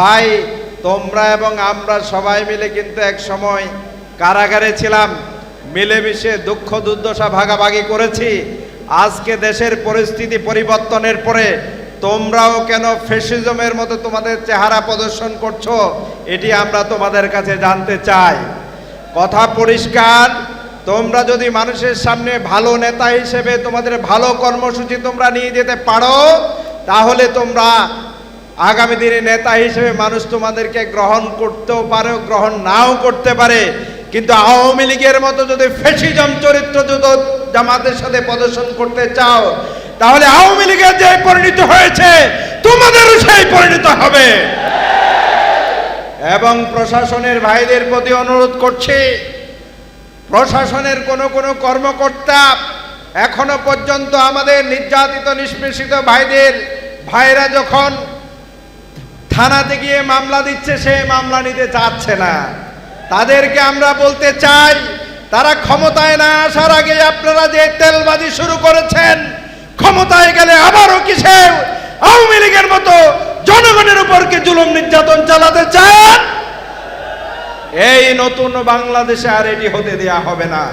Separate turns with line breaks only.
ভাই, তোমরা এবং আমরা সবাই মিলে কিন্তু এক সময় কারাগারে ছিলাম। মিলেমিশে দুঃখ দুর্দশা ভাগাভাগি করেছি। আজকে দেশের পরিস্থিতি পরিবর্তনের পরে তোমরাও কেন ফেসিজমের মতো তোমাদের চেহারা প্রদর্শন করছ, এটি আমরা তোমাদের কাছে জানতে চাই। কথা পরিষ্কার, তোমরা যদি মানুষের সামনে ভালো নেতা হিসেবে তোমাদের ভালো কর্মসূচি তোমরা নিয়ে যেতে পারো, তাহলে তোমরা আগামী দিনে নেতা হিসেবে মানুষ তোমাদেরকে গ্রহণ করতেও পারে, গ্রহণ নাও করতে পারে। কিন্তু আওয়ামী লীগের মতো যদি ফেসিজম চরিত্র যদি জামাতের সাথে প্রদর্শন করতে চাও, তাহলে আওয়ামী লীগের যে পরিণত হয়েছে, তোমাদেরও সেই পরিণত হবে। এবং প্রশাসনের ভাইদের প্রতি অনুরোধ করছি, প্রশাসনের কোনো কোনো কর্মকর্তা এখনও পর্যন্ত আমাদের নির্যাতিত, নিষ্পেষিত ভাইদের, ভাইরা যখন থানাতে গিয়ে মামলা দিচ্ছে, সে মামলা নিতে চাচ্ছে না। তাদেরকে আমরা বলতে চাই, তারা ক্ষমতায় না আসার আগে আপনারা যে তেলবাজি শুরু করেছেন, ক্ষমতায় গেলে আবারও কিসে আওয়ামী লীগের মতো জনগণের উপর কি জুলুম নির্যাতন চালাতে চান? এই নতুন বাংলাদেশে আর এটি হতে দেয়া হবে না।